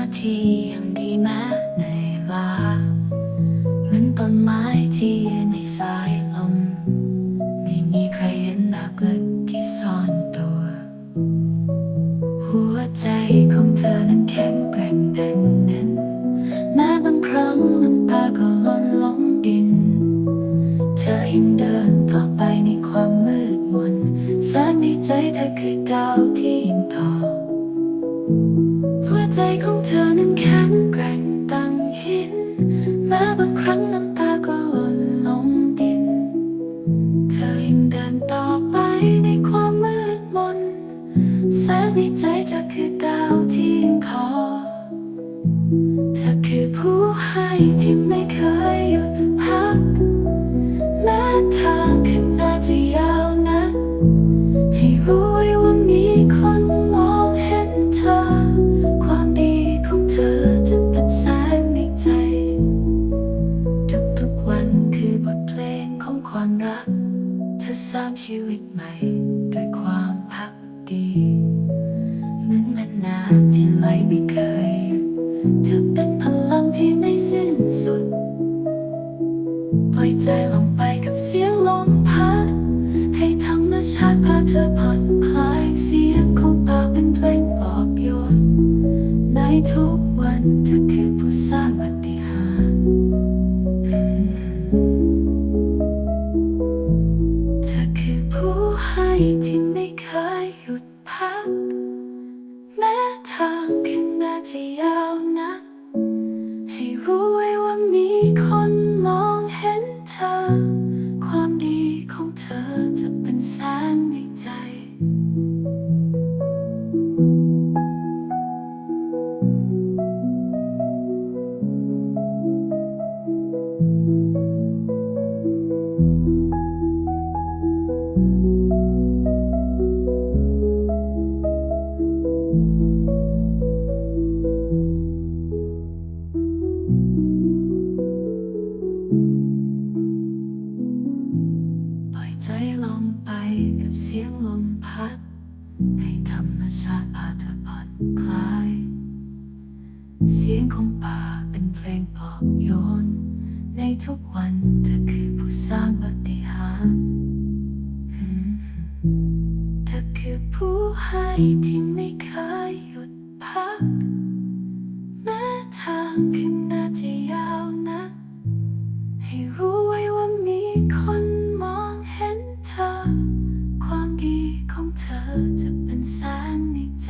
าทียังดีแม้ในว่าเหมือนต้นไม้ที่ในสายลม ไม่มีใครเห็นหนักลึกที่ซ่อนตัว หัวใจของเธอนั้นแข็งแกร่งดังนั้นแม้บางครั้งน้ำตาก็ล้นลงดิน เธอยังเดินต่อไปในความมืดมนแสงในใจเธอคือดาวที่ยิ่งทอ ครั้งน้ำตาก็หล่นลงดิน เธอยังเดินต่อไปในความมืดมนแสงในใจเธอคือดาวที่ ชีวิตใหม่ด้วยความพักดี หยุดพัก แม้ทางข้างหน้าจะยาวนัก ให้รู้ไว้ว่ามีคนมองเห็นเธอ ความดีของเธอจะเป็นแสงในใจ ยงลมพัด ให้ธรรมชาติพาเธอผ่อนคลาย เสียงของป่าเป็นเพลงปลอบโยน ในทุกวันเธอคือผู้สร้างปฏิหารเธอคือผู้ให้ที่ไม่เคยหยุดพัก แม้ทางขึ้นน่าจะยาวนะ ให้รู้ จะเป็นแสงในใจ